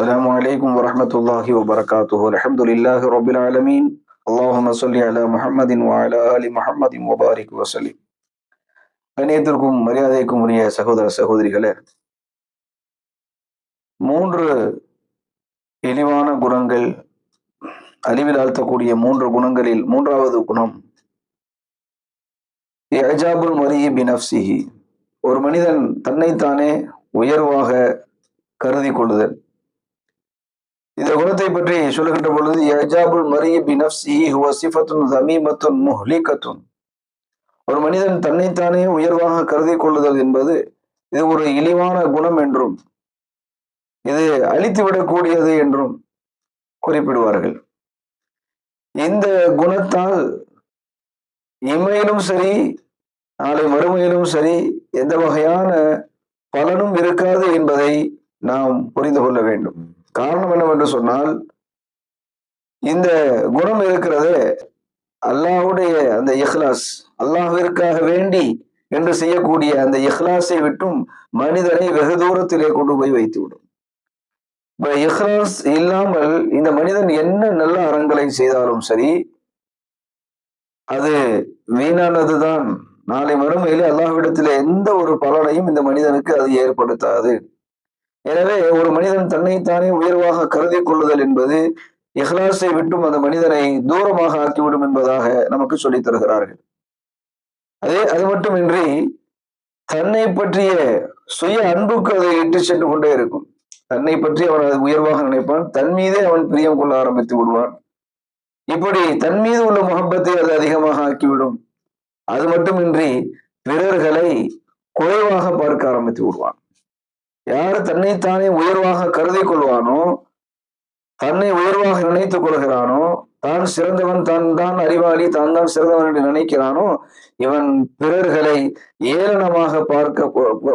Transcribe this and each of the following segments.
السلام عليكم ورحمة الله وبركاته الحمد لله رب العالمين اللهم صل على محمد وعلى آل محمد وبارك وسلم கண்ணியத்திற்கும் மரியாதைக்கும் உரிய சகோதர சகோதரிகளே மூன்று இழிவான குணங்கள் அழிவில் ஆழ்த்தக்கூடிய மூன்று குணங்களில் மூன்றாவது குணம் எஜாபுல் மரிய பினப்சிஹி ஒரு மனிதன் தன்னைத்தானே உயர்வாக கருதி கொள்ளுதல் இந்த குணத்தை பற்றி சொல்லுகின்ற பொழுது எஜாபுல் மரிய பினப்சி ஹுவ சிஃபத்துன் தமீமத்துன் முஹ்லிகத்துன். ஒரு மனிதன் தன்னைத்தானே உயர்வாக கருதி கொள்ளுதல் என்பது இது ஒரு இழிவான குணம் என்றும் இது அழித்து விடக்கூடியது என்றும் குறிப்பிடுவார்கள். இந்த குணத்தால் இமையிலும் சரி நாளை மறுமையிலும் சரி எந்த வகையான பலனும் இருக்காது என்பதை நாம் புரிந்து கொள்ள வேண்டும். காரணம் என்னவென்று சொன்னால் இந்த குணம் இருக்கிறது அல்லாஹுடைய அந்த இஹ்லாஸ். அல்லாஹிற்காக வேண்டி என்று செய்யக்கூடிய அந்த இஹ்லாஸை விட்டும் மனிதனை வெகு தூரத்திலே கொண்டு போய் வைத்துவிடும். இப்ப இஹ்லாஸ் இல்லாமல் இந்த மனிதன் என்ன நல்ல அறங்களை செய்தாலும் சரி அது வீணானதுதான். நாளை மறுமையிலே அல்லாஹ்விடத்திலே எந்த ஒரு பலனையும் இந்த மனிதனுக்கு அது ஏற்படுத்தாது. எனவே ஒரு மனிதன் தன்னைத்தானே உயர்வாக கருதி கொள்ளுதல் என்பது இஹ்லாஸை விட்டும் அந்த மனிதனை தூரமாக ஆக்கிவிடும் என்பதாக நமக்கு சொல்லித் தருகிறார்கள். அதே அது மட்டுமின்றி தன்னை பற்றிய சுய அன்புக்கு அதை இட்டு சென்று கொண்டே இருக்கும். தன்னை பற்றி அவன் அது உயர்வாக நினைப்பான் தன் மீதே அவன் பிரியம் கொள்ள ஆரம்பித்து விடுவான். இப்படி தன் மீது உள்ள முகப்பத்தை அது அதிகமாக ஆக்கிவிடும். அது மட்டுமின்றி பிறர்களை குறைவாக பார்க்க ஆரம்பித்து விடுவான். யார் தன்னைத்தானே உயர்வாக கருதி கொள்வானோ தன்னை உயர்வாக நினைத்துக் கொள்கிறானோ தான் சிறந்தவன் தான் தான் அறிவாளி தான் தான் சிறந்தவன் என்று நினைக்கிறானோ இவன் பிறர்களை ஏளனமாக பார்க்க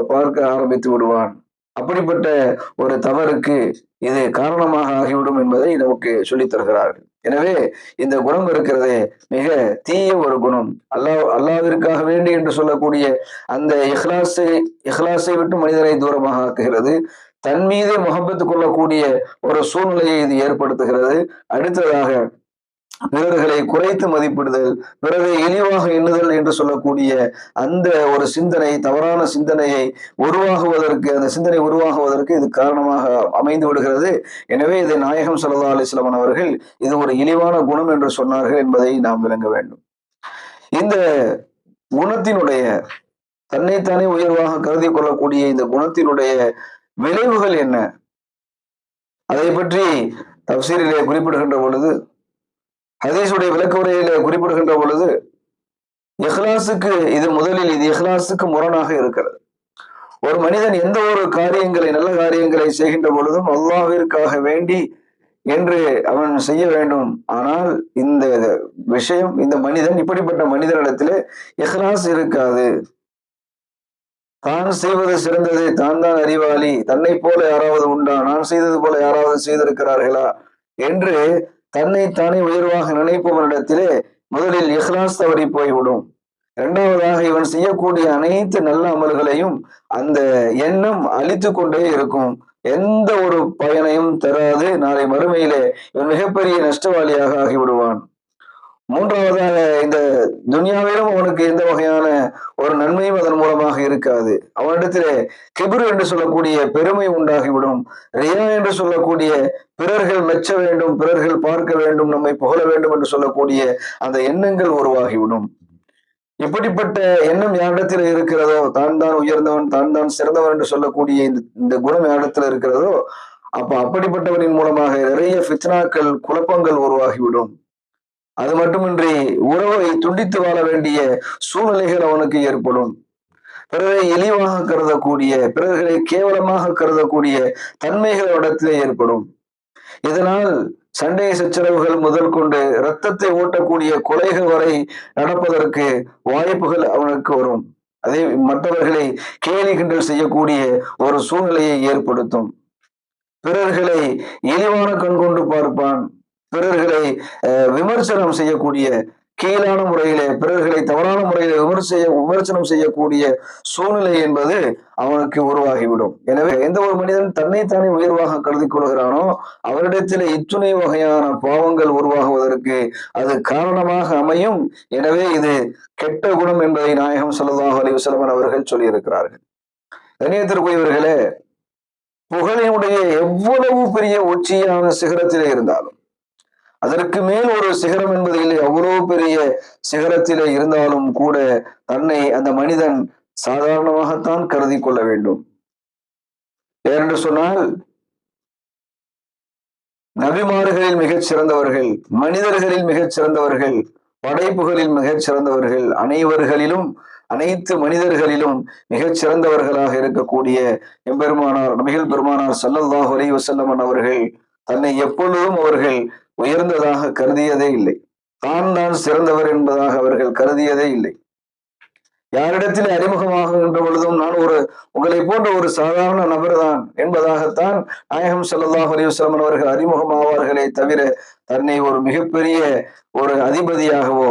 பார்க்க ஆரம்பித்து விடுவான். அப்படிப்பட்ட ஒரு தவறுக்கு இது காரணமாக ஆகிவிடும் என்பதை நமக்கு சொல்லித் தருகிறார்கள் எனவே இந்த குணம் இருக்கிறதே மிக தீய ஒரு குணம். அல்லாஹ் அல்லாவிற்காக வேண்டி என்று சொல்லக்கூடிய அந்த இஹ்லாஸை இஹ்லாஸை விட்டு மனிதரை தூரமாக ஆக்குகிறது. தன் மீது முகப்பத்து கொள்ளக்கூடிய ஒரு சூழ்நிலையை இது ஏற்படுத்துகிறது. அடுத்ததாக பிறர்களை குறைத்து மதிப்பிடுதல் பிறரை இழிவாக எண்ணுதல் என்று சொல்லக்கூடிய அந்த ஒரு சிந்தனை தவறான சிந்தனையை உருவாகுவதற்கு அந்த சிந்தனை உருவாகுவதற்கு இது காரணமாக அமைந்து விடுகிறது. எனவே இதை நாயகம் சல்லா அலிஸ்லாமன் அவர்கள் இது ஒரு இழிவான குணம் என்று சொன்னார்கள் என்பதை நாம் விளங்க வேண்டும். இந்த குணத்தினுடைய தன்னைத்தானே உயர்வாக கருதி கொள்ளக்கூடிய இந்த குணத்தினுடைய விளைவுகள் என்ன? அதை பற்றி தப்சீரிலே குறிப்பிடுகின்ற பொழுது ஹதீஸுடைய விளக்க உரையில குறிப்பிடுகின்ற பொழுது இஹ்லாசுக்கு இது முதலில் இது இஹ்லாசுக்கு முரணாக இருக்கிறது. ஒரு மனிதன் எந்த ஒரு காரியங்களை நல்ல காரியங்களை செய்கின்ற பொழுதும் அல்லாவிற்காக வேண்டி என்று அவன் செய்ய வேண்டும். ஆனால் இந்த விஷயம் இந்த மனிதன் இப்படிப்பட்ட மனிதனிடத்திலே இஹ்லாஸ் இருக்காது. தான் செய்வது சிறந்தது தான் தான் அறிவாளி தன்னை போல யாராவது உண்டா நான் செய்தது போல யாராவது செய்திருக்கிறார்களா என்று தன்னை தானே உயர்வாக நினைப்பவனிடத்திலே முதலில் இஹ்லாஸ் தவறி போய்விடும். இரண்டாவதாக இவன் செய்யக்கூடிய அனைத்து நல்ல அமல்களையும் அந்த எண்ணம் அழித்து கொண்டே இருக்கும். எந்த ஒரு பயனையும் தராது. நாளை மறுமையிலே இவன் மிகப்பெரிய நஷ்டவாளியாக ஆகிவிடுவான். மூன்றாவதாக இந்த துனியாவிலும் அவனுக்கு எந்த வகையான ஒரு நன்மையும் அதன் மூலமாக இருக்காது. அவனிடத்திலே கிபிர் என்று சொல்லக்கூடிய பெருமை உண்டாகிவிடும். ரியா என்று சொல்லக்கூடிய பிறர்கள் மெச்ச வேண்டும் பிறர்கள் பார்க்க வேண்டும் நம்மை புகழ வேண்டும் என்று சொல்லக்கூடிய அந்த எண்ணங்கள் உருவாகிவிடும். எப்படிப்பட்ட எண்ணம் யாரிடத்தில் இருக்கிறதோ தான் தான் உயர்ந்தவன் தான் தான் சிறந்தவன் என்று சொல்லக்கூடிய இந்த இந்த குணம் யாரிடத்தில் இருக்கிறதோ அப்ப அப்படிப்பட்டவனின் மூலமாக நிறைய ஃபித்னாக்கள் குழப்பங்கள் உருவாகிவிடும். அது மட்டுமின்றி உறவை துண்டித்து வாழ வேண்டிய சூழ்நிலைகள் அவனுக்கு ஏற்படும். பிறரை இழிவாக கருதக்கூடிய பிறர்களை கேவலமாக கருதக்கூடிய தன்மைகள் இடத்திலே ஏற்படும். இதனால் சண்டை சச்சரவுகள் முதல் கொண்டு இரத்தத்தை ஓட்டக்கூடிய கொலைகள் வரை நடப்பதற்கு வாய்ப்புகள் அவனுக்கு வரும். அதே மற்றவர்களை கேலி கிண்டல் செய்யக்கூடிய ஒரு சூழ்நிலையை ஏற்படுத்தும். பிறர்களை இழிவான கண் கொண்டு பார்ப்பான். பிறர்களை விமர்சனம் செய்யக்கூடிய கீழான முறையிலே பிறர்களை தவறான முறையில விமர்சைய விமர்சனம் செய்யக்கூடிய சூழ்நிலை என்பது அவனுக்கு உருவாகிவிடும். எனவே எந்த ஒரு மனிதன் தன்னைத்தானே உயர்வாக கருதி கொள்கிறானோ அவரிடத்தில் இத்துணை வகையான பாவங்கள் உருவாகுவதற்கு அது காரணமாக அமையும். எனவே இது கெட்ட குணம் என்பதை நாயகம் சொல்லதாக அலிவசலமன் அவர்கள் சொல்லியிருக்கிறார்கள். கண்ணியத்திற்குரியவர்களே புகழினுடைய எவ்வளவு பெரிய உச்சியான சிகரத்திலே இருந்தாலும் அதற்கு மேல் ஒரு சிகரம் என்பது இல்லை அவ்வளவு பெரிய சிகரத்திலே இருந்தாலும் கூட தன்னை அந்த மனிதன் சாதாரணமாகத்தான் கருதி கொள்ள வேண்டும். ஏனென்று சொன்னால் நபிமார்களில் மிகச் சிறந்தவர்கள் மனிதர்களில் மிகச் சிறந்தவர்கள் படைப்புகளில் மிகச் சிறந்தவர்கள் அனைவர்களிலும் அனைத்து மனிதர்களிலும் மிகச் சிறந்தவர்களாக இருக்கக்கூடிய எம்பெருமானார் நபிகள் பெருமானார் சல்லல்லாஹ் அலைஹி வசல்லமன் அவர்கள் தன்னை எப்பொழுதும் அவர்கள் உயர்ந்ததாக கருதியதே இல்லை. தான் தான் சிறந்தவர் என்பதாக அவர்கள் கருதியதே இல்லை. யாரிடத்தில் அறிமுகமாகின்ற பொழுதும் நான் ஒரு உங்களை போன்ற ஒரு சாதாரண நபர் தான் என்பதாகத்தான் நாயகம் ஸல்லல்லாஹு அலைஹி அவர்கள் அறிமுகமாவார்களே தவிர தன்னை ஒரு மிகப்பெரிய ஒரு அதிபதியாகவோ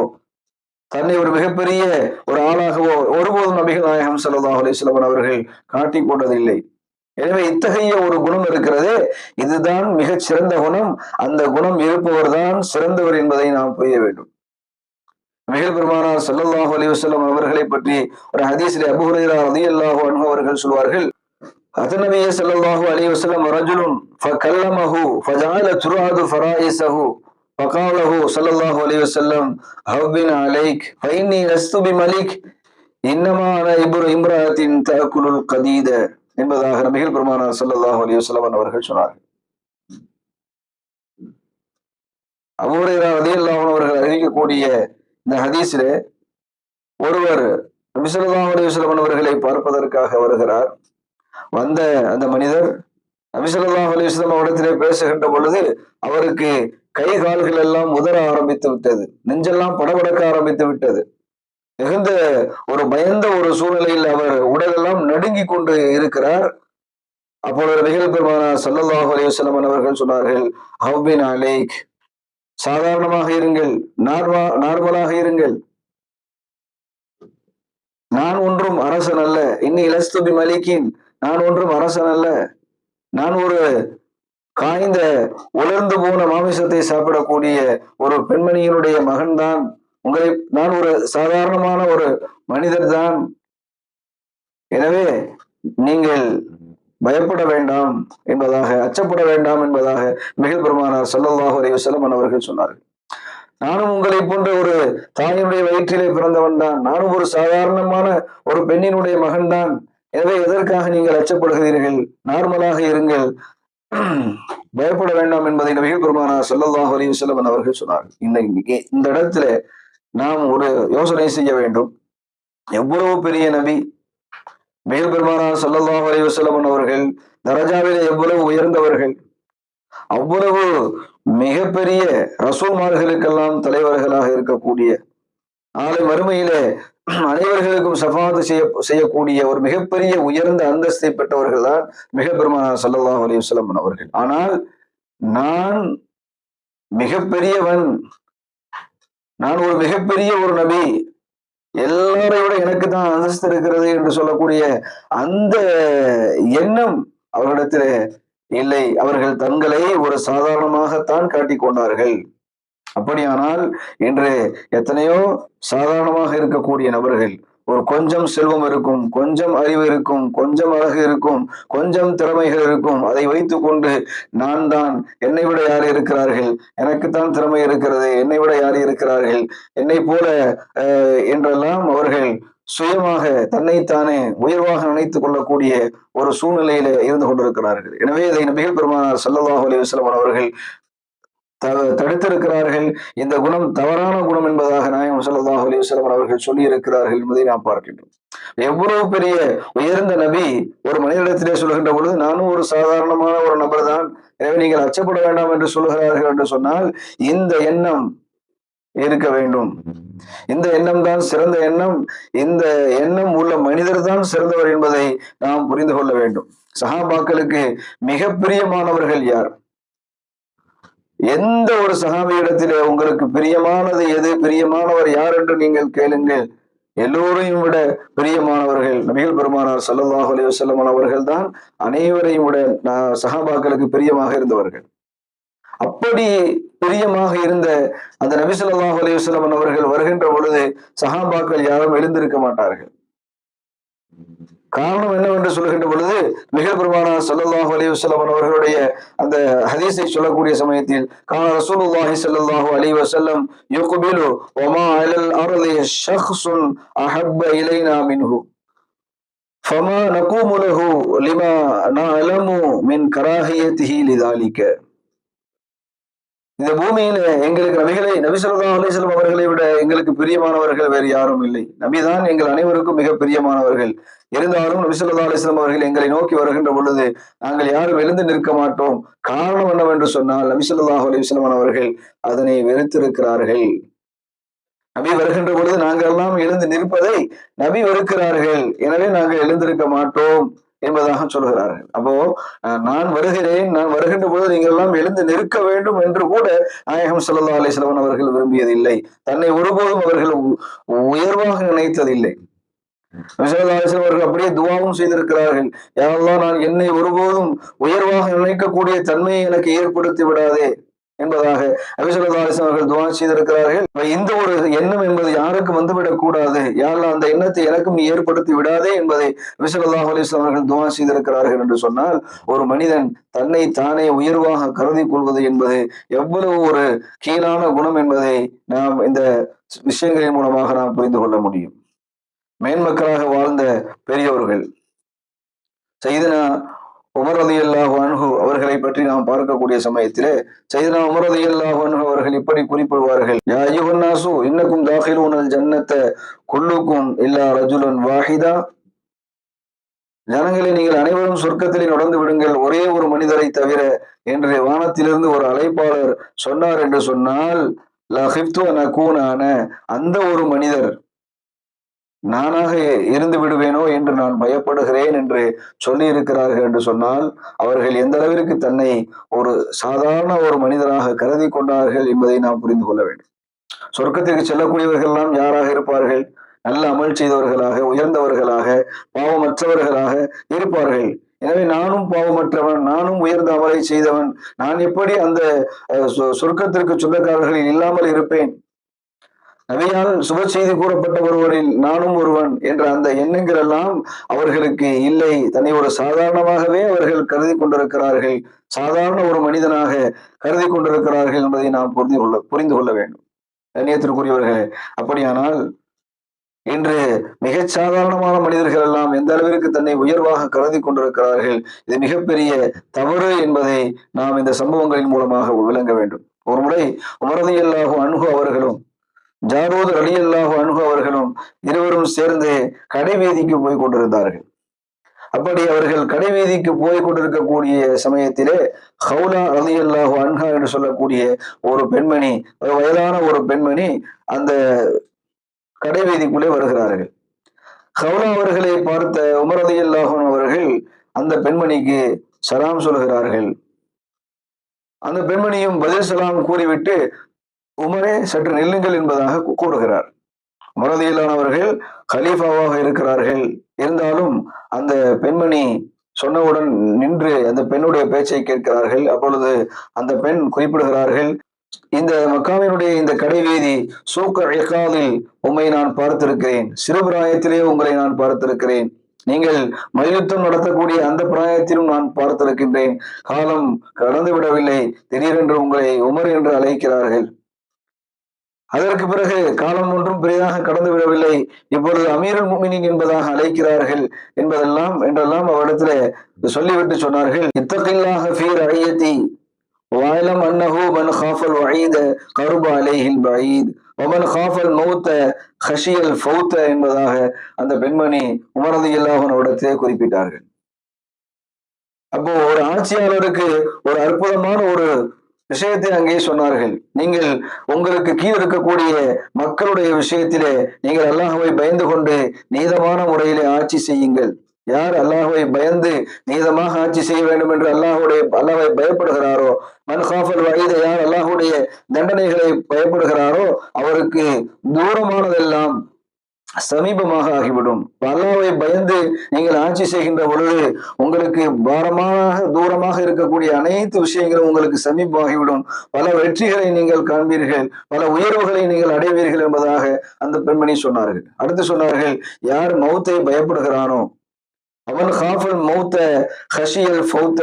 தன்னை ஒரு மிகப்பெரிய ஒரு ஆளாகவோ ஒருபோதும் நபிகள் நாயகம் ஸல்லல்லாஹு அலைஹி அவர்கள் காட்டிக் கொண்டதில்லை. எனவே இத்தகைய ஒரு குணம் இருக்கிறது. இதுதான் மிகச் சிறந்த குணம். அந்த குணம் இருப்பவர் தான் சிறந்தவர் என்பதை நாம் புரிய வேண்டும். மிகல் பெருமானார் சல்லாஹ் அலிவசல்லம் அவர்களை பற்றி ஒரு ஹதீஸ்ல அபுஹுரா அதி அல்லாஹு அன்ஹு அவர்கள் சொல்வார்கள் அதனவிய சல்லாஹு அலி வசல்லம் ரஜுலும் ஃபகல்லமஹு ஃபஜால துராது ஃபராயிசஹு ஃபகாலஹு சல்லல்லாஹு அலி வசல்லம் ஹவ்பின் அலைக் ஃபைனி அஸ்துபி மலிக் இன்னமான இப்ரு இம்ராத்தின் தகுலுல் கதீத. என்பதாக நபிகள் பெருமானார் சல்லாஹ் அலைஹி வஸல்லம் அவர்கள் சொன்னார்கள். அபூரைரா அவர்கள் அறிவிக்கக்கூடிய இந்த ஹதீஸிலே ஒருவர் நபி ஸல்லல்லாஹு அலைஹி அவர்களை பார்ப்பதற்காக வருகிறார். வந்த அந்த மனிதர் நபி ஸல்லல்லாஹு அலைஹி அவரிடத்திலே பேசுகின்ற பொழுது அவருக்கு கை கால்கள் எல்லாம் உதர ஆரம்பித்து விட்டது. நெஞ்செல்லாம் படபடக்க ஆரம்பித்து விட்டது. மிகுந்த ஒரு பயந்த ஒரு சூழ்நிலையில் அவர் உடலெல்லாம் நடுங்கி கொண்டு இருக்கிறார். அப்பொழுது நிகழ் பெருமானார் ஸல்லல்லாஹு அவர்கள் சொன்னார்கள் ஹவ்பின் சாதாரணமாக இருங்கள் நார்மா நார்மலாக இருங்கள். நான் ஒன்றும் அரசன் அல்ல. இன்னி இலஸ்துபி மலிக்கின். நான் ஒன்றும் அரசன் அல்ல. நான் ஒரு காய்ந்த உலர்ந்து போன மாமிசத்தை சாப்பிடக்கூடிய ஒரு பெண்மணியினுடைய மகன்தான். உங்களை நான் ஒரு சாதாரணமான ஒரு மனிதர் தான் எனவே நீங்கள் பயப்பட வேண்டாம் என்பதாக அச்சப்பட வேண்டாம் என்பதாக மிகல் பெருமானார் சொல்லல்லாஹ் அலைஹி வஸல்லம் அவர்கள் சொன்னார்கள். நானும் உங்களை போன்ற ஒரு தாயினுடைய வயிற்றிலே பிறந்தவன் தான். நானும் ஒரு சாதாரணமான ஒரு பெண்ணினுடைய மகன் தான் எனவே எதற்காக நீங்கள் அச்சப்படுகிறீர்கள்? நார்மலாக இருங்கள். பயப்பட வேண்டாம் என்பதை நபிகள் பெருமானார் சொல்லல்லாஹ் அலைஹி அவர்கள் சொன்னார்கள். இந்த இந்த இடத்துல நாம் ஒரு யோசனை செய்ய வேண்டும். எவ்வளவு பெரிய நபி? மேல் பெருமானார் சொல்லல்லாஹ் அலைவசல்லமன் அவர்கள் தரஜாவிலே எவ்வளவு உயர்ந்தவர்கள்? அவ்வளவு மிகப்பெரிய ரசூல்மார்களுக்கெல்லாம் தலைவர்களாக இருக்கக்கூடிய நாளை மறுமையிலே அனைவர்களுக்கும் சஃபாத்து செய்ய செய்யக்கூடிய ஒரு மிகப்பெரிய உயர்ந்த அந்தஸ்தை பெற்றவர்கள் தான் மிக பெருமானார் சல்லாஹ் அலைவசல்லமன் அவர்கள். ஆனால் நான் மிகப்பெரியவன் நான் ஒரு மிகப்பெரிய ஒரு நபி. எல்லாரையோட எனக்கு தான் அந்தஸ்து இருக்கிறது என்று சொல்லக்கூடிய அந்த எண்ணம் அவர்களிடத்தில் இல்லை. அவர்கள் தங்களை ஒரு சாதாரணமாகத்தான் காட்டிக் கொண்டார்கள். அப்படியானால் இன்று எத்தனையோ சாதாரணமாக இருக்கக்கூடிய நபர்கள் ஒரு கொஞ்சம் செல்வம் இருக்கும் கொஞ்சம் அறிவு இருக்கும் கொஞ்சம் அழகு இருக்கும் கொஞ்சம் திறமைகள் இருக்கும். அதை வைத்துக்கொண்டு நான் தான் என்னை விட யார் இருக்கிறார்கள்? எனக்குத்தான் திறமை இருக்கிறது என்னை விட யார் இருக்கிறார்கள்? என்னை போல அஹ், என்றெல்லாம் அவர்கள் சுயமாக தன்னைத்தானே உயர்வாக நினைத்துக் கொள்ளக்கூடிய ஒரு சூழ்நிலையில இருந்து கொண்டிருக்கிறார்கள். எனவே இதை நபிகள் பெருமானார் ஸல்லல்லாஹு அலி வஸல்லம் அவர்கள் தடுத்திருக்கிறார்கள். இந்த குணம் தவறான குணம் என்பதாக நாயகம் சல்லாஹ் அலிவசலம் அவர்கள் சொல்லி இருக்கிறார்கள் என்பதை நாம் பார்க்கின்றோம். எவ்வளவு பெரிய உயர்ந்த நபி ஒரு மனிதனிடத்திலே சொல்கின்ற பொழுது நானும் ஒரு சாதாரணமான ஒரு நபர் தான் எனவே நீங்கள் அச்சப்பட வேண்டாம் என்று சொல்கிறார்கள் என்று சொன்னால் இந்த எண்ணம் இருக்க வேண்டும். இந்த எண்ணம் தான் சிறந்த எண்ணம். இந்த எண்ணம் உள்ள மனிதர் தான் சிறந்தவர் என்பதை நாம் புரிந்து கொள்ள வேண்டும். சஹாபாக்களுக்கு மிக பிரியமானவர்கள் யார்? எந்த ஒரு சகாபியிடத்திலே உங்களுக்கு பிரியமானது எது? பிரியமானவர் யார் என்று நீங்கள் கேளுங்கள். எல்லோரையும் விட பிரியமானவர்கள் நபிகள் பெருமானார் சல்லாஹ் அலி வஸல்லம் அவர்கள் தான் அனைவரையும் விட நான் பிரியமாக இருந்தவர்கள். அப்படி பிரியமாக இருந்த அந்த நபி சொல்லாஹ் அலி வசல்லமன் அவர்கள் வருகின்ற பொழுது சகாபாக்கள் யாரும் எழுந்திருக்க மாட்டார்கள். காரணம் என்னவென்று சொல்கின்ற பொழுது மிக பெருமான ஸல்லல்லாஹு அலைஹி அவர்களுடைய அந்த ஹதீஸை சொல்லக்கூடிய சமயத்தில் கான ரசூலுல்லாஹி ஸல்லல்லாஹு அலி வசல்லம் யுகுபிலு ஒமா அலல் அர்தி ஷஹ்சுன் அஹப்ப இலைனா மின்ஹு. ஃபமா நகூமுலஹு லிமா அலமு மின் கராஹியத்திஹி லிதாலிக்க. இந்த பூமியில் எங்களுக்கு நபிகளை நபி ஸல்லல்லாஹு அவர்களை விட எங்களுக்கு பிரியமானவர்கள் வேறு யாரும் இல்லை. நபிதான் எங்கள் அனைவருக்கும் மிக பிரியமானவர்கள். இருந்தாலும் நபி ஸல்லல்லாஹு அவர்கள் எங்களை நோக்கி வருகின்ற பொழுது நாங்கள் யாரும் எழுந்து நிற்க மாட்டோம். காரணம் என்னவென்று சொன்னால் நபி ஸல்லல்லாஹு அவர்கள் அதனை வெறுத்திருக்கிறார்கள். நபி வருகின்ற பொழுது நாங்கள் எல்லாம் எழுந்து நிற்பதை நபி வெறுக்கிறார்கள். எனவே நாங்கள் எழுந்திருக்க மாட்டோம். என்பதாக சொல்கிறார்கள். அப்போ நான் வருகிறேன் நான் வருகின்ற பொழுது நீங்கள் எல்லாம் எழுந்து நிற்க வேண்டும் என்று கூட நாயகம் ஸல்லல்லாஹு அலிஸ்லவன் அவர்கள் விரும்பியதில்லை. தன்னை ஒருபோதும் அவர்கள் உ- உயர்வாக நினைத்ததில்லை. அவர்கள் அப்படியே துவாவும் செய்திருக்கிறார்கள். யாரெல்லாம் நான் என்னை ஒருபோதும் உயர்வாக நினைக்கக்கூடிய தன்மையை எனக்கு ஏற்படுத்தி விடாதே. என்பதாக அபிசல்லாசன் அவர்கள் துவா செய்திருக்கிறார்கள். இந்த ஒரு எண்ணம் என்பது யாருக்கும் வந்துவிடக் கூடாது. யாரெல்லாம் அந்த எண்ணத்தை எனக்கும் நீ ஏற்படுத்தி விடாதே என்பதை அபிசல்லாஹ் அலிஸ்லாம் அவர்கள் துவா செய்திருக்கிறார்கள் என்று சொன்னால் ஒரு மனிதன் தன்னை தானே உயர்வாக கருதி கொள்வது என்பது எவ்வளவு ஒரு கீழான குணம் என்பதை நாம் இந்த விஷயங்களின் மூலமாக நாம் புரிந்து கொள்ள முடியும். மேன்மக்களாக வாழ்ந்த பெரியவர்கள் செய்தனா உமர் அலி அல்லாஹ் அன்ஹு அவர்களை பற்றி நாம் பார்க்கக்கூடிய சமயத்திலே செய்தனா உமர் ரதி அவர்கள் இப்படி குறிப்பிடுவார்கள் யாயுகன்னாசு இன்னக்கும் தாகில் தாখিলூனல் ஜன்னத்தை குல்லுக்கும் இல்லா ரஜுலன் வாஹிதா. ஜனங்களை நீங்கள் அனைவரும் சொர்க்கத்திலே நடந்து விடுங்கள் ஒரே ஒரு மனிதரை தவிர என்று வானத்திலிருந்து ஒரு அழைப்பாளர் சொன்னார் என்று சொன்னால் அந்த ஒரு மனிதர். நானாக இருந்து விடுவேனோ என்று நான் பயப்படுகிறேன் என்று சொல்லி இருக்கிறார்கள் என்று சொன்னால் அவர்கள் எந்த அளவிற்கு தன்னை ஒரு சாதாரண ஒரு மனிதராக கருதி கொண்டார்கள் என்பதை நாம் புரிந்து கொள்ள வேண்டும். சொர்க்கத்திற்கு செல்லக்கூடியவர்கள் எல்லாம் யாராக இருப்பார்கள்? நல்ல அமல் செய்தவர்களாக உயர்ந்தவர்களாக பாவமற்றவர்களாக இருப்பார்கள். எனவே நானும் பாவமற்றவன் நானும் உயர்ந்த அமலை செய்தவன் நான் எப்படி அந்த அஹ், சொர்க்கத்திற்கு சொந்தக்காரர்களில் இல்லாமல் இருப்பேன்? நபியால் சுப செய்தி கூறப்பட்ட ஒருவரில் நானும் ஒருவன் என்ற அந்த எண்ணங்கள் எல்லாம் அவர்களுக்கு இல்லை. தன்னை ஒரு சாதாரணமாகவே அவர்கள் கருதி கொண்டிருக்கிறார்கள். சாதாரண ஒரு மனிதனாக கருதி கொண்டிருக்கிறார்கள் என்பதை நாம் புரிந்து கொள்ள புரிந்து கொள்ள வேண்டும். கண்ணியத்திற்குரியவர்களே அப்படியானால் இன்று மிகச் சாதாரணமான மனிதர்கள் எல்லாம் எந்த அளவிற்கு தன்னை உயர்வாக கருதி கொண்டிருக்கிறார்கள்? இது மிகப்பெரிய தவறு என்பதை நாம் இந்த சம்பவங்களின் மூலமாக விளங்க வேண்டும். ஒரு முறை உமரதியல்லாகும் அணுகு அவர்களும் ஜாரோது அலியல்லாஹு அணுகு அவர்களும் இருவரும் சேர்ந்து கடை வீதிக்கு போய் கொண்டிருந்தார்கள். அப்படி அவர்கள் கடைவீதிக்கு போய் கொண்டிருக்கக்கூடிய சமயத்திலே ஹவுலா அலியல்லாஹு அன்ஹா என்று சொல்லக்கூடிய ஒரு பெண்மணி ஒரு வயதான ஒரு பெண்மணி அந்த கடை வீதிக்குள்ளே வருகிறார்கள். ஹவுலா அவர்களை பார்த்த உமர் அலியல்லாஹன் அவர்கள் அந்த பெண்மணிக்கு சலாம் சொல்கிறார்கள். அந்த பெண்மணியும் பதில் சலாம் கூறிவிட்டு உமரே சற்று நில்லுங்கள் என்பதாக கூறுகிறார். முரதியிலானவர்கள் ஹலீஃபாவாக இருக்கிறார்கள். இருந்தாலும் அந்த பெண்மணி சொன்னவுடன் நின்று அந்த பெண்ணுடைய பேச்சை கேட்கிறார்கள். அப்பொழுது அந்த பெண் குறிப்பிடுகிறார்கள் இந்த மக்காவினுடைய இந்த கடைவீதி சூக்க இகாலில் உம்மை நான் பார்த்திருக்கிறேன். சிறு பிராயத்திலே உங்களை நான் பார்த்திருக்கிறேன். நீங்கள் மல்யுத்தம் நடத்தக்கூடிய அந்த பிராயத்திலும் நான் பார்த்திருக்கின்றேன். காலம் கடந்து விடவில்லை திடீரென்று உங்களை உமர் என்று அழைக்கிறார்கள். அதற்கு பிறகு காலம் ஒன்றும் பெரிதாக கடந்து விடவில்லை. இப்பொழுது அமீரன் முமினின் என்பதாக அழைக்கிறார்கள் என்பதெல்லாம் என்றெல்லாம் அவரிடத்துல சொல்லிவிட்டு சொன்னார்கள். இத்தகில்லாக வாயிலம் அன்னஹு மன் ஹாஃபல் வயீத கருப அலைஹில் பயீத் ஒமன் காஃபல் மௌத்த ஹஷியல் ஃபௌத்த என்பதாக அந்த பெண்மணி உமரது இல்லாஹனோடத்தே குறிப்பிட்டார்கள். அப்போ ஒரு ஆட்சியாளருக்கு ஒரு அற்புதமான ஒரு விஷயத்தை அங்கே சொன்னார்கள். நீங்கள் உங்களுக்கு கீழ் இருக்கக்கூடிய மக்களுடைய விஷயத்திலே நீங்கள் அல்லாஹுவை பயந்து கொண்டு நீதமான முறையிலே ஆட்சி செய்யுங்கள். யார் அல்லாஹுவை பயந்து நீதமாக ஆட்சி செய்ய வேண்டும் என்று அல்லாஹுடைய அல்லாஹை பயப்படுகிறாரோ மன்ஹாஃபல் வயத யார் அல்லாஹுடைய தண்டனைகளை பயப்படுகிறாரோ அவருக்கு தூரமானதெல்லாம் சமீபமாக ஆகிவிடும் அல்லாவை பயந்து நீங்கள் ஆட்சி செய்கின்ற பொழுது உங்களுக்கு பாரமாக தூரமாக இருக்கக்கூடிய அனைத்து விஷயங்களும் உங்களுக்கு சமீபமாகிவிடும். பல வெற்றிகளை நீங்கள் காண்பீர்கள் பல உயர்வுகளை நீங்கள் அடைவீர்கள் என்பதாக அந்த பெண்மணி சொன்னார்கள். அடுத்து சொன்னார்கள் யார் மௌத்தை பயப்படுகிறானோ அவன் ஹாஃபல் மௌத்த ஹஷியல் ஃபௌத்த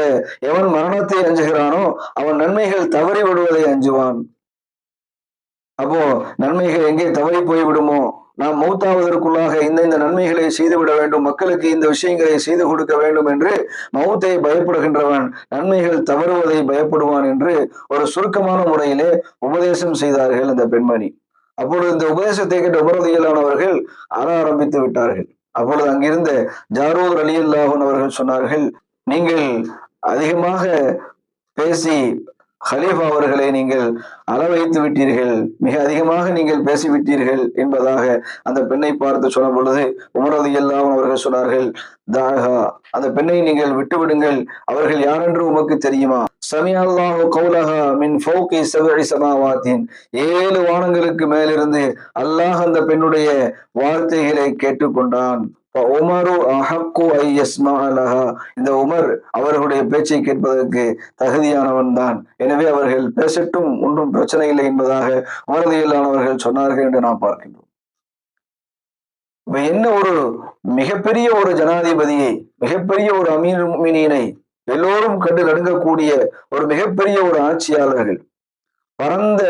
எவன் மரணத்தை அஞ்சுகிறானோ அவன் நன்மைகள் தவறி விடுவதை அஞ்சுவான். அப்போ நன்மைகள் எங்கே தவறி போய் விடுமோ நாம் மௌத்தாவதற்குள்ளாக இந்த இந்த நன்மைகளை செய்துவிட வேண்டும் மக்களுக்கு இந்த விஷயங்களை செய்து கொடுக்க வேண்டும் என்று மௌத்தை பயப்படுகின்றவன் நன்மைகள் தவறுவதை பயப்படுவான் என்று ஒரு சுருக்கமான முறையிலே உபதேசம் செய்தார்கள் இந்த பெண்மணி. அப்பொழுது இந்த உபதேசத்தை கேட்ட உபரதியிலானவர்கள் அற ஆரம்பித்து விட்டார்கள். அப்பொழுது அங்கிருந்த ஜாரூர் அலி அல்லாஹன் அவர்கள் சொன்னார்கள் நீங்கள் அதிகமாக பேசி ஹலீஃபா அவர்களை நீங்கள் அள வைத்து விட்டீர்கள் மிக அதிகமாக நீங்கள் பேசிவிட்டீர்கள் என்பதாக அந்த பெண்ணை பார்த்து சொன்ன பொழுது உமரது எல்லாம் அவர்கள் சொன்னார்கள் தாகா அந்த பெண்ணை நீங்கள் விட்டுவிடுங்கள் அவர்கள் யாரென்று உமக்கு தெரியுமா? சமியல்லாஹு கௌலஹா மின் ஃபௌகி சபரி சமாவாத்தின். ஏழு வானங்களுக்கு மேலிருந்து அல்லாஹ் அந்த பெண்ணுடைய வார்த்தைகளை கேட்டுக்கொண்டான். உமரு அஹக்கு ஐ யஸ்மாலஹா இந்த உமர் அவர்களுடைய பேச்சை கேட்பதற்கு தகுதியானவன் தான். எனவே அவர்கள் பேசட்டும் ஒன்றும் பிரச்சனை இல்லை என்பதாக உமரதியிலானவர்கள் சொன்னார்கள் என்று நாம் பார்க்கின்றோம். இப்ப என்ன ஒரு மிகப்பெரிய ஒரு ஜனாதிபதியை மிகப்பெரிய ஒரு அமீர் மினியினை எல்லோரும் கண்டு நடுங்கக்கூடிய ஒரு மிகப்பெரிய ஒரு ஆட்சியாளர்கள் பரந்த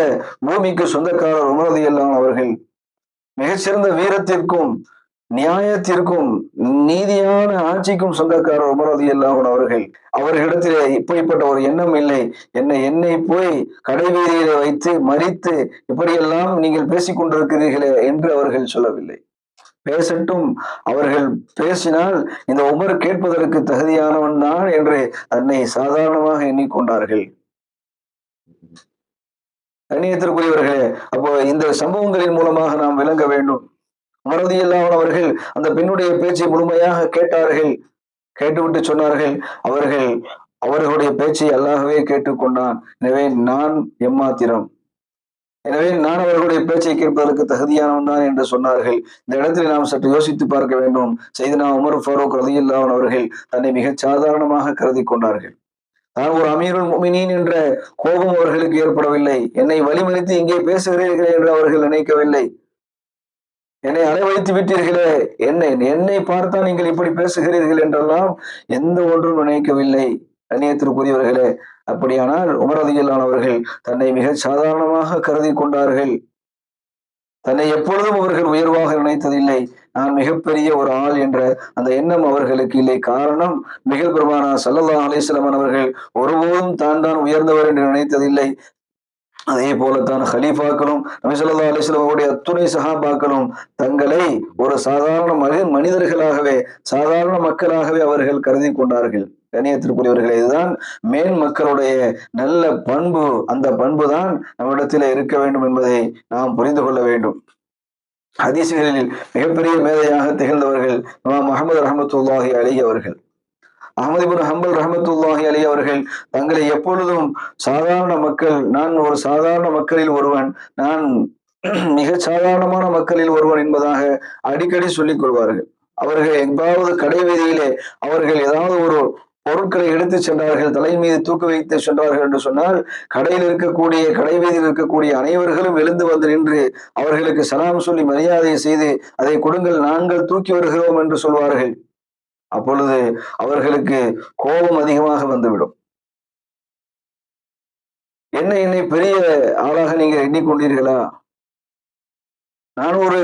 பூமிக்கு சொந்தக்காரர் உமரதியெல்லாம் அவர்கள் மிகச்சிறந்த வீரத்திற்கும் நியாயத்திற்கும் நீதியான ஆட்சிக்கும் சொந்தக்காரர் உமரதி அல்லாஹன் அவர்கள். அவர்களிடத்திலே இப்படிப்பட்ட ஒரு எண்ணம் இல்லை. என்னை என்னை போய் கடைவீதியில வைத்து மறித்து இப்படியெல்லாம் நீங்கள் பேசிக் கொண்டிருக்கிறீர்களே என்று அவர்கள் சொல்லவில்லை. பேசட்டும். அவர்கள் பேசினால் இந்த உமர் கேட்பதற்கு தகுதியானவன் தான் என்று தன்னை சாதாரணமாக எண்ணிக்கொண்டார்கள். கண்ணியத்திற்குரியவர்களே அப்போ இந்த சம்பவங்களின் மூலமாக நாம் விளங்க வேண்டும். மறதியில்லாமல் அவர்கள் அந்த பெண்ணுடைய பேச்சை முழுமையாக கேட்டார்கள். கேட்டுவிட்டு சொன்னார்கள் அவர்கள் அவர்களுடைய பேச்சை அல்லாகவே கேட்டுக்கொண்டான். எனவே நான் எம்மாத்திரம். எனவே நான் அவர்களுடைய பேச்சை கேட்பதற்கு தகுதியானவன் தான் என்று சொன்னார்கள். இந்த இடத்தில் நாம் சற்று யோசித்து பார்க்க வேண்டும். செய்தனா உமர் ஃபரூக் ரதியில்லாவன் அவர்கள் தன்னை மிகச் சாதாரணமாக கருதி கொண்டார்கள். நான் ஒரு அமீருல் முமினின் என்ற கோபம் அவர்களுக்கு ஏற்படவில்லை. என்னை வழிமறித்து இங்கே பேசுகிறீர்களே என்று அவர்கள் நினைக்கவில்லை. என்னை அலைவழித்து விட்டீர்களே. என்னை என்னை பார்த்தா நீங்கள் இப்படி பேசுகிறீர்கள் என்றெல்லாம் எந்த ஒன்றும் நினைக்கவில்லை. அந்நியத்திற்குரியவர்களே அப்படியானால் உமரதியிலானவர்கள் தன்னை மிக சாதாரணமாக கருதி கொண்டார்கள். தன்னை எப்பொழுதும் அவர்கள் உயர்வாக நினைத்ததில்லை. நான் மிகப்பெரிய ஒரு ஆள் என்ற அந்த எண்ணம் அவர்களுக்கு இல்லை. காரணம் மிகல் பெருமானா சல்லல்லா அலிஸ்லமன் அவர்கள் ஒருபோதும் தான் தான் உயர்ந்தவர் என்று நினைத்ததில்லை. அதே போலத்தான் ஹலீஃபாக்களும் நபிசல்லா அலிஸ்லாமுடைய அத்துணை சஹாபாக்களும் தங்களை ஒரு சாதாரண மக மனிதர்களாகவே சாதாரண மக்களாகவே அவர்கள் கருதி கொண்டார்கள். கணியத்திற்குரியவர்கள் இதுதான் மேன் மக்களுடைய நல்ல பண்பு. அந்த பண்பு தான் நம்மிடத்தில் இருக்க வேண்டும் என்பதை நாம் புரிந்து கொள்ள வேண்டும். ஹதீசுகளில் மிகப்பெரிய மேதையாக திகழ்ந்தவர்கள் முகமது ரஹமத்துல்லாஹி அலி அவர்கள். அகமது ஹம்பல் ரஹமத்துல்லாஹி அலி அவர்கள் தங்களை எப்பொழுதும் சாதாரண மக்கள் நான் ஒரு சாதாரண மக்களில் ஒருவன் நான் மிக சாதாரணமான மக்களில் ஒருவன் என்பதாக அடிக்கடி சொல்லிக் கொள்வார்கள். அவர்கள் எங்காவது கடை வீதியிலே அவர்கள் ஏதாவது ஒரு பொருட்களை எடுத்து சென்றார்கள் தலை மீது தூக்கு வைத்து சென்றார்கள் என்று சொன்னால் கடையில் இருக்கக்கூடிய கடை வீதியில் இருக்கக்கூடிய அனைவர்களும் எழுந்து வந்து நின்று அவர்களுக்கு சலாம் சொல்லி மரியாதை செய்து அதை கொடுங்கள் நாங்கள் தூக்கி வருகிறோம் என்று சொல்வார்கள். அப்பொழுது அவர்களுக்கு கோபம் அதிகமாக வந்துவிடும். என்ன என்னை பெரிய ஆளாக நீங்கள் எண்ணிக்கொண்டீர்களா? நான் ஒரு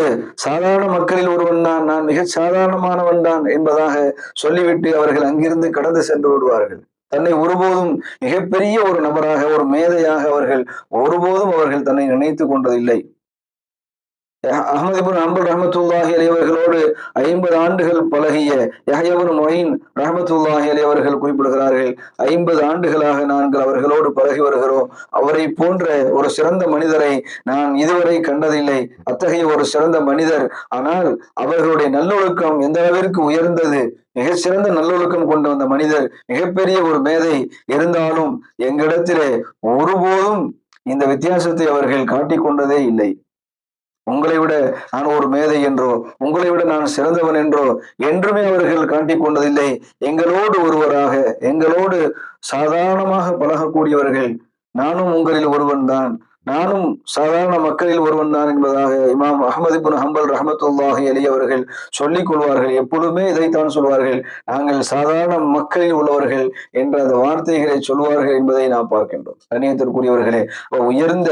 சாதாரண மக்களில் ஒருவன் தான். நான் மிக சாதாரணமானவன் தான் என்பதாக சொல்லிவிட்டு அவர்கள் அங்கிருந்து கடந்து சென்று விடுவார்கள். தன்னை ஒருபோதும் மிகப்பெரிய ஒரு நபராக ஒரு மேதையாக அவர்கள் ஒருபோதும் அவர்கள் தன்னை நினைத்து கொண்டதில்லை. அகமது அம்புல் ரஹமத்துல்லாஹி அலைவர்களோடு ஐம்பது ஆண்டுகள் பழகிய யஹயபுன் மொயின் ரஹமத்துல்லாஹி அலைவர்கள் குறிப்பிடுகிறார்கள் ஐம்பது ஆண்டுகளாக நாங்கள் அவர்களோடு பழகி வருகிறோம். அவரை போன்ற ஒரு சிறந்த மனிதரை நான் இதுவரை கண்டதில்லை. அத்தகைய ஒரு சிறந்த மனிதர். ஆனால் அவர்களுடைய நல்லொழுக்கம் எந்த அளவிற்கு உயர்ந்தது? மிக சிறந்த நல்லொழுக்கம் கொண்ட அந்த மனிதர் மிகப்பெரிய ஒரு மேதை இருந்தாலும் எங்களிடத்திலே ஒருபோதும் இந்த வித்தியாசத்தை அவர்கள் காட்டிக் கொண்டதே இல்லை. உங்களை விட நான் ஒரு மேதை என்றோ உங்களை விட நான் சிறந்தவன் என்றோ என்றுமே அவர்கள் காட்டிக் கொண்டதில்லை எங்களோடு ஒருவராக எங்களோடு சாதாரணமாக பழகக்கூடியவர்கள் நானும் உங்களில் ஒருவன் தான் நானும் சாதாரண மக்களில் ஒருவன் தான் என்பதாக இமாம் அஹமது பின் ஹம்பல் ரஹமத்துல்லாஹி அலி அவர்கள் சொல்லிக் கொள்வார்கள். எப்பொழுதுமே இதைத்தான் சொல்வார்கள். நாங்கள் சாதாரண மக்களில் உள்ளவர்கள் என்ற அந்த வார்த்தைகளை சொல்வார்கள் என்பதை நாம் பார்க்கின்றோம். கண்ணியத்திற்குரியவர்களே உயர்ந்த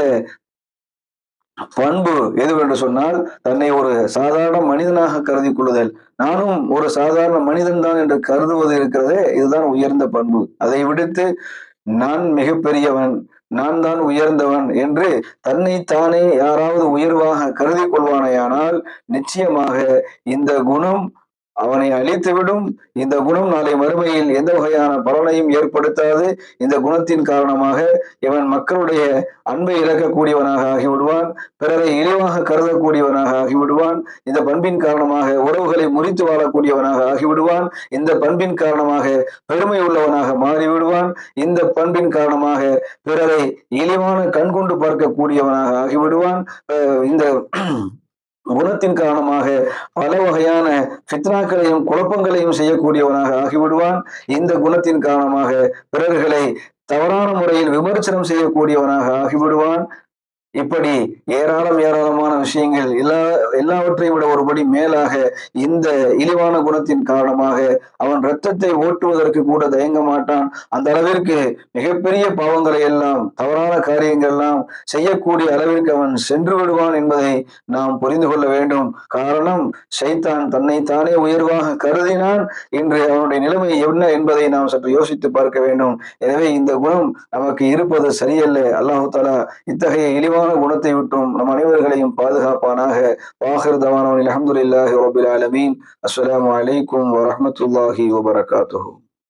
பண்பு எதுவென்று சொன்னால் தன்னை ஒரு சாதாரண மனிதனாக கருதி கொள்ளுதல். நானும் ஒரு சாதாரண மனிதன் தான் என்று கருதுவது இருக்கிறதே இதுதான் உயர்ந்த பண்பு. அதை விடுத்து நான் மிகப்பெரியவன் நான் தான் உயர்ந்தவன் என்று தன்னை தானே யாராவது உயர்வாக கருதி கொள்வானேயானால் நிச்சயமாக இந்த குணம் அவனை அழித்துவிடும். இந்த குணம் நாளை மறுமையில் எந்த வகையான பலனையும் ஏற்படுத்தாது. இந்த குணத்தின் காரணமாக இவன் மக்களுடைய அன்பை இழக்கக்கூடியவனாக ஆகிவிடுவான். பிறரை இழிவாக கருதக்கூடியவனாக ஆகிவிடுவான். இந்த பண்பின் காரணமாக உறவுகளை முறித்து வாழக்கூடியவனாக ஆகிவிடுவான். இந்த பண்பின் காரணமாக பெருமை உள்ளவனாக மாறிவிடுவான். இந்த பண்பின் காரணமாக பிறரை இழிவான கண்கொண்டு பார்க்கக்கூடியவனாக ஆகிவிடுவான். இந்த குணத்தின் காரணமாக பல வகையான ஃபித்னாக்களையும் குழப்பங்களையும் செய்யக்கூடியவனாக ஆகிவிடுவான். இந்த குணத்தின் காரணமாக பிறர்களை தவறான முறையில் விமர்சனம் செய்யக்கூடியவனாக ஆகிவிடுவான். இப்படி ஏராளம் ஏராளமான விஷயங்கள் எல்லா எல்லாவற்றையும் விட ஒருபடி மேலாக இந்த இழிவான குணத்தின் காரணமாக அவன் ரத்தத்தை ஓட்டுவதற்கு கூட தயங்க மாட்டான். அந்த அளவிற்கு மிகப்பெரிய பாவங்களை எல்லாம் தவறான காரியங்கள் எல்லாம் செய்யக்கூடிய அளவிற்கு அவன் சென்று விடுவான் என்பதை நாம் புரிந்து கொள்ள வேண்டும். காரணம் சைத்தான் தன்னைத்தானே உயர்வாக கருதினான். இன்று அவனுடைய நிலைமை என்ன என்பதை நாம் சற்று யோசித்து பார்க்க வேண்டும். எனவே இந்த குணம் நமக்கு இருப்பது சரியல்ல. அல்லாஹு தாலா இத்தகைய இழிவான குணத்தை விட்டும் நம் அனைவர்களையும் பாதுகாப்பானாக. வாஹர் தவானவன் அலமதுல்லாஹி ரபில் ஆலமீன். அஸ்லாம் வலைக்கும் வரமத்துல்லாஹி வபரகாத்து